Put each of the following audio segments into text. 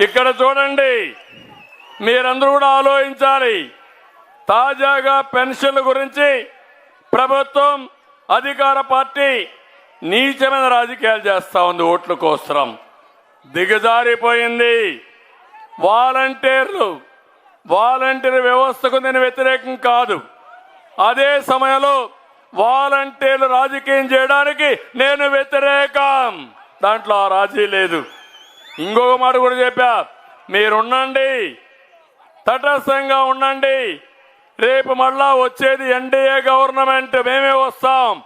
ఇక్కడ చూడండి. మీరందరూ కూడా ఆలోచించాలి. తాజాగా పెన్షన్ల గురించి ప్రభుత్వం అధికార పార్టీ నీచమైన రాజకీయాలు చేస్తూ ఉంది ఓట్ల కోసరం. దిగజారిపోయింది. వాలంటీర్లు వాలంటీర్ వ్యవస్థకు నేను వ్యతిరేకం కాదు. అదే సమయంలో వాలంటీర్లు రాజకీయం చేయడానికి నేను వ్యతిరేకం. దాంట్లో ఆ రాజీ లేదు. ఇంకొక మాట కూడా చెప్పా. మీరుండండి. తటస్థంగా ఉండండి. రేపు మళ్ళా వచ్చేది ఎన్డీఏ గవర్నమెంట్. మేమే వస్తాం.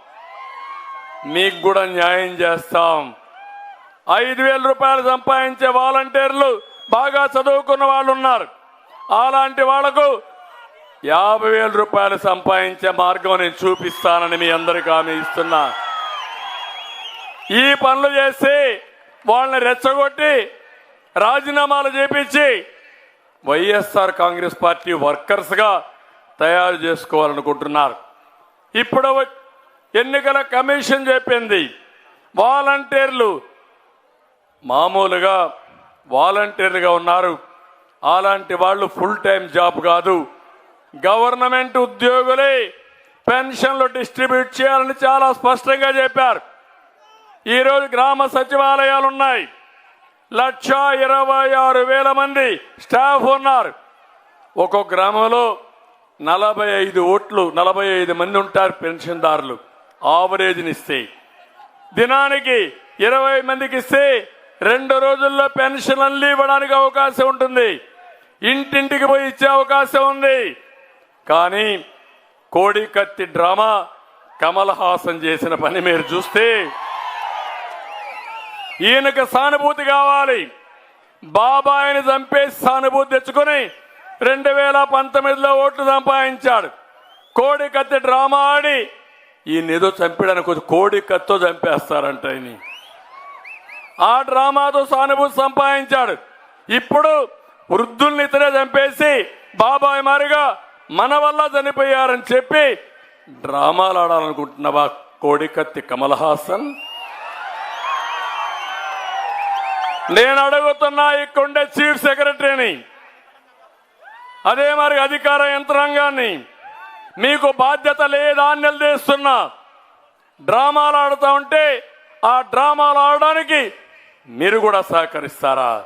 మీకు కూడా న్యాయం చేస్తాం. ఐదు వేల రూపాయలు సంపాదించే వాలంటీర్లు బాగా చదువుకున్న వాళ్ళు ఉన్నారు అలాంటి వాళ్ళకు యాభై వేల రూపాయలు సంపాదించే మార్గం నేను చూపిస్తానని మీ అందరికీ హామీ ఇస్తున్నా. ఈ పనులు చేసి వాళ్ళని రెచ్చగొట్టి రాజీనామాలు చేపించి వైఎస్ఆర్ కాంగ్రెస్ పార్టీ వర్కర్స్గా తయారు చేసుకోవాలనుకుంటున్నారు. ఇప్పుడు ఎన్నికల కమిషన్ చెప్పింది. వాలంటీర్లు మామూలుగా వాలంటీర్లుగా ఉన్నారు. అలాంటి వాళ్ళు ఫుల్ టైం జాబ్ కాదు. గవర్నమెంట్ ఉద్యోగులే పెన్షన్లు డిస్ట్రిబ్యూట్ చేయాలని చాలా స్పష్టంగా చెప్పారు. ఈరోజు గ్రామ సచివాలయాలు ఉన్నాయి. లక్ష ఇరవై ఆరు వేల మంది స్టాఫ్ ఉన్నారు. ఒక్కొక్క గ్రామంలో నలభై ఐదు ఓట్లు నలభై ఐదు మంది ఉంటారు పెన్షన్దారులు. ఆవరేజ్ని ఇస్తే దినానికి ఇరవై మందికి ఇస్తే రెండు రోజుల్లో పెన్షన్ అల్లి ఇవ్వడానికి అవకాశం ఉంటుంది. ఇంటింటికి పోయి ఇచ్చే అవకాశం ఉంది. కానీ కోడి కత్తి డ్రామా కమల్ హాసన్ చేసిన పని మీరు చూస్తే ఈయనకు సానుభూతి కావాలి. బాబాయిని చంపేసి సానుభూతి తెచ్చుకొని రెండు వేల పంతొమ్మిదిలో ఓట్లు సంపాదించాడు. కోడి కత్తి డ్రామా ఆడి ఈయన ఏదో చంపడానికి కొంచెం కోడి కత్తో చంపేస్తారంట ఈయన ఆ డ్రామాతో సానుభూతి సంపాదించాడు. ఇప్పుడు వృద్ధుల్ని ఇతనే చంపేసి బాబాయ్ మారిగా మన వల్ల చనిపోయారని చెప్పి డ్రామాలు ఆడాలనుకుంటున్నావా కోడికత్తి కమల్ హాసన్? నేను అడుగుతున్నా ఇక్కడుండే చీఫ్ సెక్రటరీని. అదే మరి అధికార యంత్రాంగాన్ని. మీకు బాధ్యత లేదా అని నిలదీస్తున్నా డ్రామాలు ఆడుతూ ఉంటే ఆ డ్రామాలు ఆడడానికి మీరు కూడా సహకరిస్తారా?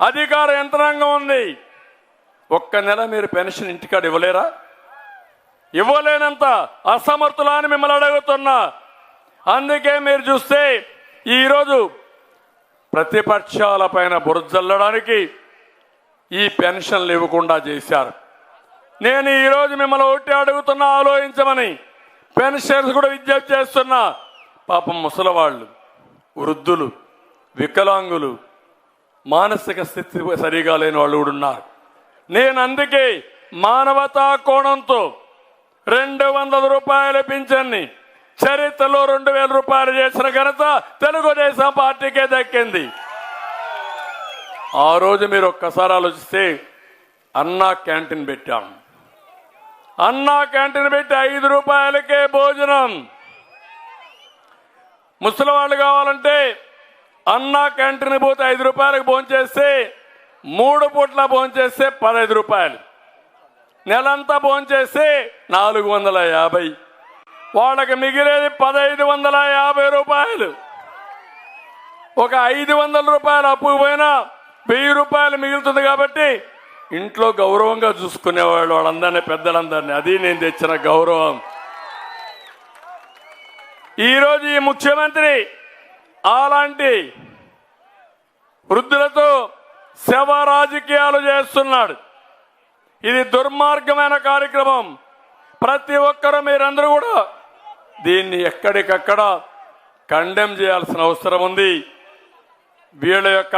అధికార యంత్రాంగం ఉంది. ఒక్క నెల మీరు పెన్షన్ ఇంటికాడ ఇవ్వలేరా? ఇవ్వలేనంత అసమర్థులా అని మిమ్మల్ని అడుగుతున్నా. అందుకే మీరు చూస్తే ఈరోజు ప్రతిపక్షాల పైన బురజల్లడానికి ఈ పెన్షన్లు ఇవ్వకుండా చేశారు. నేను ఈరోజు మిమ్మల్ని ఒకటి అడుగుతున్నా ఆలోచించమని. పెన్షన్స్ కూడా విజ్ఞప్తి చేస్తున్నా. పాపం ముసలవాళ్ళు వృద్ధులు వికలాంగులు మానసిక స్థితి సరిగా లేని వాళ్ళు కూడా ఉన్నారు. నేను అందుకే మానవతా కోణంతో రెండు వందల రూపాయల పింఛన్ని చరిత్రలో రెండు వేల రూపాయలు చేసిన ఘనత తెలుగుదేశం పార్టీకే దక్కింది. ఆ రోజు మీరు ఒక్కసారి ఆలోచిస్తే అన్నా క్యాంటీన్ పెట్టాం. అన్నా క్యాంటీన్ పెట్టి ఐదు రూపాయలకే భోజనం. ముసలి వాళ్ళు కావాలంటే అన్నా క్యాంటీన్ పోతే ఐదు రూపాయలకు భోంచేస్తే మూడు పూట్ల భోంచేస్తే పదహైదు రూపాయలు. నెలంతా భోంచేస్తే నాలుగు వందల యాభై. వాళ్ళకి మిగిలేది పదహైదు వందల యాభై రూపాయలు. ఒక ఐదు వందల రూపాయలు అప్పు పోయినా వెయ్యి రూపాయలు మిగులుతుంది కాబట్టి ఇంట్లో గౌరవంగా చూసుకునేవాళ్ళు వాళ్ళందరినీ పెద్దలందరినీ. అది నేను తెచ్చిన గౌరవం. ఈరోజు ఈ ముఖ్యమంత్రి అలాంటి వృద్ధులతో శవ రాజకీయాలు చేస్తున్నాడు. ఇది దుర్మార్గమైన కార్యక్రమం. ప్రతి ఒక్కరూ మీరందరూ కూడా దీన్ని ఎక్కడికక్కడ కండెమ్ చేయాల్సిన అవసరం ఉంది. వీళ్ళ యొక్క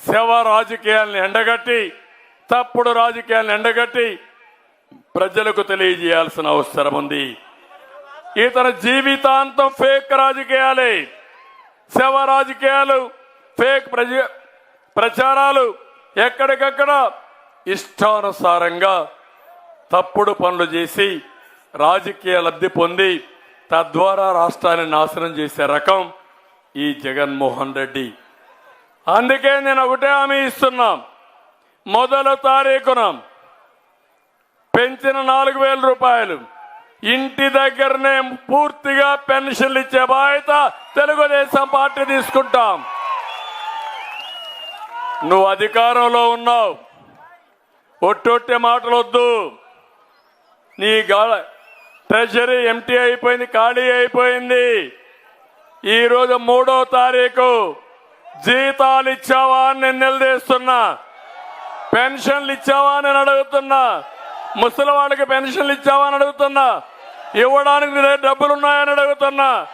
శవ రాజకీయాలను ఎండగట్టి తప్పుడు రాజకీయాలను ఎండగట్టి ప్రజలకు తెలియజేయాల్సిన అవసరం ఉంది. ఇతని జీవితాంతం ఫేక్ రాజకీయాలే. శవ రాజకీయాలు ఫేక్ ప్రజ ప్రచారాలు ఎక్కడికక్కడ ఇష్టానుసారంగా తప్పుడు పనులు చేసి రాజకీయ లబ్ధి పొంది తద్వారా రాష్ట్రాన్ని నాశనం చేసే రకం ఈ జగన్మోహన్ రెడ్డి. అందుకే నేను ఒకటే హామీ ఇస్తున్నాం. మొదల తారీఖున పెంచిన నాలుగు వేల రూపాయలు ఇంటి దగ్గరనే పూర్తిగా పెన్షన్లు ఇచ్చే బాధ్యత తెలుగుదేశం పార్టీ తీసుకుంటాం. నువ్వు అధికారంలో ఉన్నావు. ఒట్టొట్టే మాటలొద్దు. నీ గాల ట్రెజరీ ఎంటీ అయిపోయింది ఖాళీ అయిపోయింది. ఈరోజు మూడో తారీఖు. జీతాలు ఇచ్చావా అని నేను నిలదీస్తున్నా. పెన్షన్లు ఇచ్చావా అని అడుగుతున్నా. ముసలి వాళ్ళకి పెన్షన్లు ఇచ్చావా అని అడుగుతున్నా. ఇవ్వడానికి డబ్బులు ఉన్నాయని అడుగుతున్నా.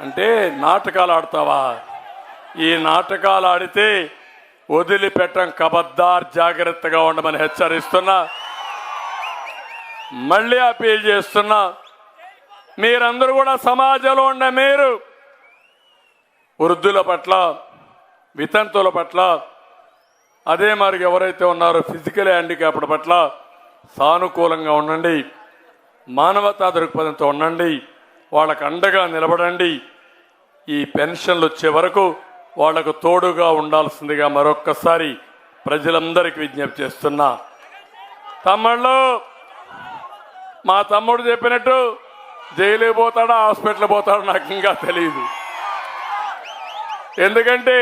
అంటే నాటకాలు ఆడతావా? ఈ నాటకాలు ఆడితే వదిలిపెట్టం కబద్దార్ జాగ్రత్తగా ఉండమని హెచ్చరిస్తున్నా. మళ్ళీ అపీల్ చేస్తున్నా. మీరందరూ కూడా సమాజంలో ఉండే మీరు వృద్ధుల పట్ల వితంతుల పట్ల అదే మరి ఎవరైతే ఉన్నారో ఫిజికల్ హ్యాండిక్యాప్డ్ పట్ల సానుకూలంగా ఉండండి. మానవతా దృక్పథంతో ఉండండి. వాళ్ళకు అండగా నిలబడండి. ఈ పెన్షన్లు వచ్చే వరకు వాళ్ళకు తోడుగా ఉండాల్సిందిగా మరొక్కసారి ప్రజలందరికీ విజ్ఞప్తి చేస్తున్నా. తమ్ముళ్ళు! మా తమ్ముడు చెప్పినట్టు జైలుకి పోతాడా హాస్పిటల్ పోతాడో నాకు ఇంకా తెలియదు ఎందుకంటే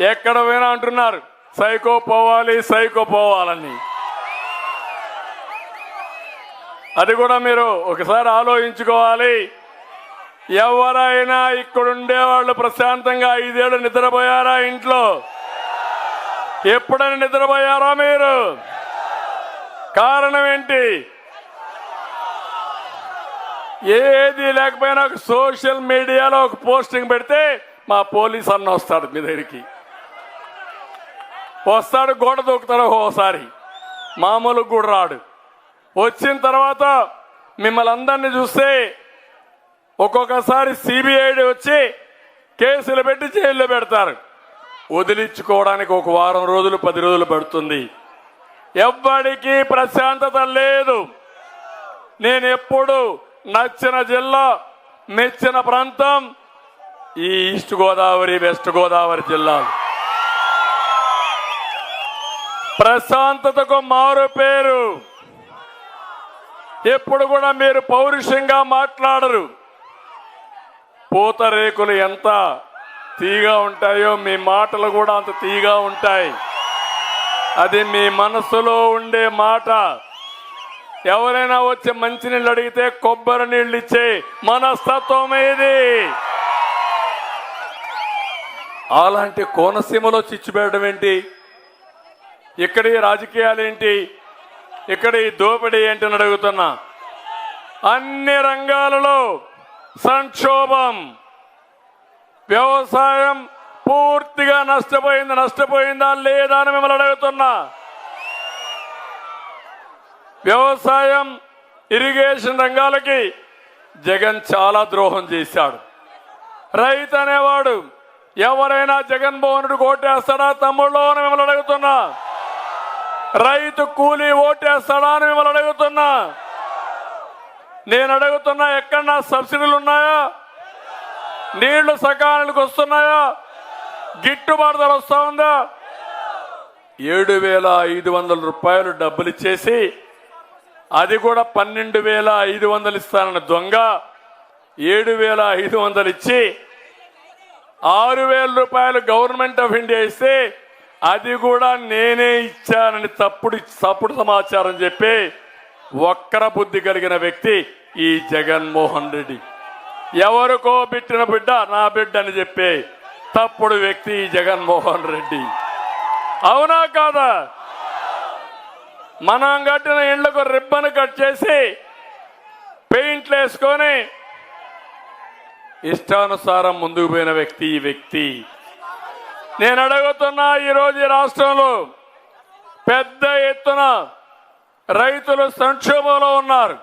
ఎక్కడ పోయినా అంటున్నారు సైకో పోవాలి సైకో పోవాలని. అది కూడా మీరు ఒకసారి ఆలోచించుకోవాలి. ఎవరైనా ఇక్కడుండే వాళ్ళు ప్రశాంతంగా ఐదేళ్ళు నిద్రపోయారా ఇంట్లో? ఎప్పుడైనా నిద్రపోయారా మీరు? కారణం ఏంటి? ఏది లేకపోయినా ఒక సోషల్ మీడియాలో ఒక పోస్టింగ్ పెడితే మా పోలీస్ అన్న వస్తాడు మీ దగ్గరికి. వస్తాడు గోడ దూకుతాడు ఓసారి. మామూలు కూడా రాడు. వచ్చిన తర్వాత మిమ్మల్ని అందరినీ చూస్తే ఒక్కొక్కసారి సిబిఐడి వచ్చి కేసులు పెట్టి జైల్లో పెడతారు. వదిలించుకోవడానికి ఒక వారం రోజులు పది రోజులు పడుతుంది. ఎవ్వడికి ప్రశాంతత లేదు. నేను ఎప్పుడు నచ్చిన జిల్లా మెచ్చిన ప్రాంతం ఈ ఈస్ట్ గోదావరి వెస్ట్ గోదావరి జిల్లాలు. ప్రశాంతతకు మారు పేరు. ఎప్పుడు కూడా మీరు పౌరుషంగా మాట్లాడరు. పూతరేకులు ఎంత తీగా ఉంటాయో మీ మాటలు కూడా అంత తీగా ఉంటాయి. అది మీ మనసులో ఉండే మాట. ఎవరైనా వచ్చి మంచినీళ్ళు అడిగితే కొబ్బరి నీళ్ళు ఇచ్చే మనస్తత్వం ఏది? అలాంటి కోనసీమలో చిచ్చుపెట్టడం ఏంటి? ఇక్కడ ఈ రాజకీయాలు ఏంటి? ఇక్కడ ఈ దోపిడీ ఏంటి అని అడుగుతున్నా. అన్ని రంగాలలో సంక్షోభం వ్యవసాయం పూర్తిగా నష్టపోయింది నష్టపోయిందా లేదా అని మిమ్మల్ని అడుగుతున్నా. వ్యవసాయం ఇరిగేషన్ రంగాలకి జగన్ చాలా ద్రోహం చేశాడు. రైతు అనేవాడు ఎవరైనా జగన్మోహనుడు ఓటేస్తాడా తమ్ముళ్ళు అని మిమ్మల్ని అడుగుతున్నా. రైతు కూలీ ఓటేస్తాడా అని మిమ్మల్ని అడుగుతున్నా. నేను అడుగుతున్నా ఎక్కడన్నా సబ్సిడీలు ఉన్నాయా? నీళ్ళు సకాలానికి వస్తున్నాయా? గిట్టుబాటు ధర వస్తా ఉందా? ఏడు వేల ఐదు వందల రూపాయలు డబ్బులు ఇచ్చేసి అది కూడా పన్నెండు వేల ఐదు వందలు ఇస్తానన్న దొంగ ఏడు వేల ఐదు వందలు ఇచ్చి ఆరు వేల రూపాయలు గవర్నమెంట్ ఆఫ్ ఇండియా ఇస్తే అది కూడా నేనే ఇచ్చానని తప్పుడు తప్పుడు సమాచారం చెప్పి వక్ర బుద్ధి కలిగిన వ్యక్తి ఈ జగన్మోహన్ రెడ్డి. ఎవరికో పెట్టిన బిడ్డ? నా బిడ్డ అని చెప్పే తప్పుడు వ్యక్తి ఈ జగన్మోహన్ రెడ్డి. అవునా కాదా? మనం కట్టిన ఇండ్లకు రిబ్బన్ కట్ చేసి పెయింట్లు వేసుకొని ఇష్టానుసారం ముందుకు పోయిన వ్యక్తి ఈ వ్యక్తి. నేను అడుగుతున్నా ఈరోజు ఈ రాష్ట్రంలో పెద్ద ఎత్తున రైతులు సంక్షోభంలో ఉన్నారు.